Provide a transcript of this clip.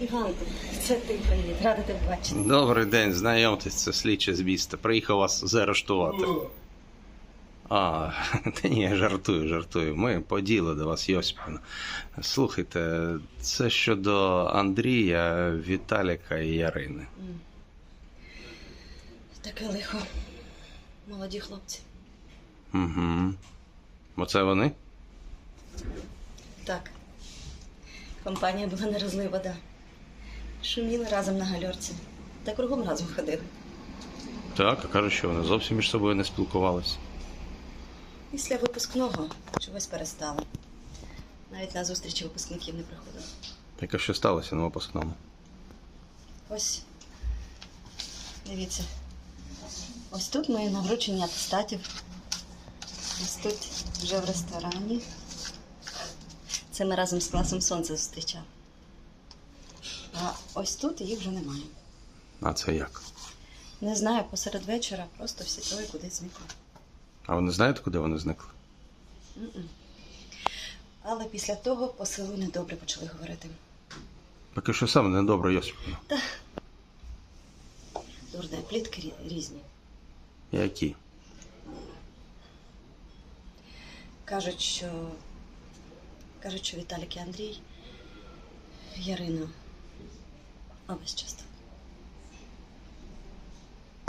Іванко, це ти привіт, рада тебе бачити. Добрий день, знайомтесь, це слідчий з міста. Приїхав вас заарештувати. А, та ні, я жартую, жартую. Ми по ділу до вас, Йосипівна. Слухайте, це щодо Андрія, Віталіка і Ярини. Таке лихо. Молоді хлопці. Угу. Оце вони? Так. Компанія була не розлий вода. Шуміли разом на гальорці. Та кругом разом ходили. Так, а кажуть, що вони зовсім між собою не спілкувалися. Після випускного чогось перестали. Навіть на зустрічі випускників не приходили. Так а що сталося на випускному? Ось. Дивіться. Ось тут ми на врученні атестатів. Ось тут вже в ресторані. Це ми разом з класом сонце зустрічали. А ось тут їх вже немає. А це як? Не знаю, посеред вечора просто всі троє кудись зникли. А ви не знаєте, куди вони зникли? М-м. Але після того по селу недобре почали говорити. І що саме недобре, Йосипівна? Дурне, плітки різні. Які? Кажуть, що. Кажуть, що Віталік і Андрій I was just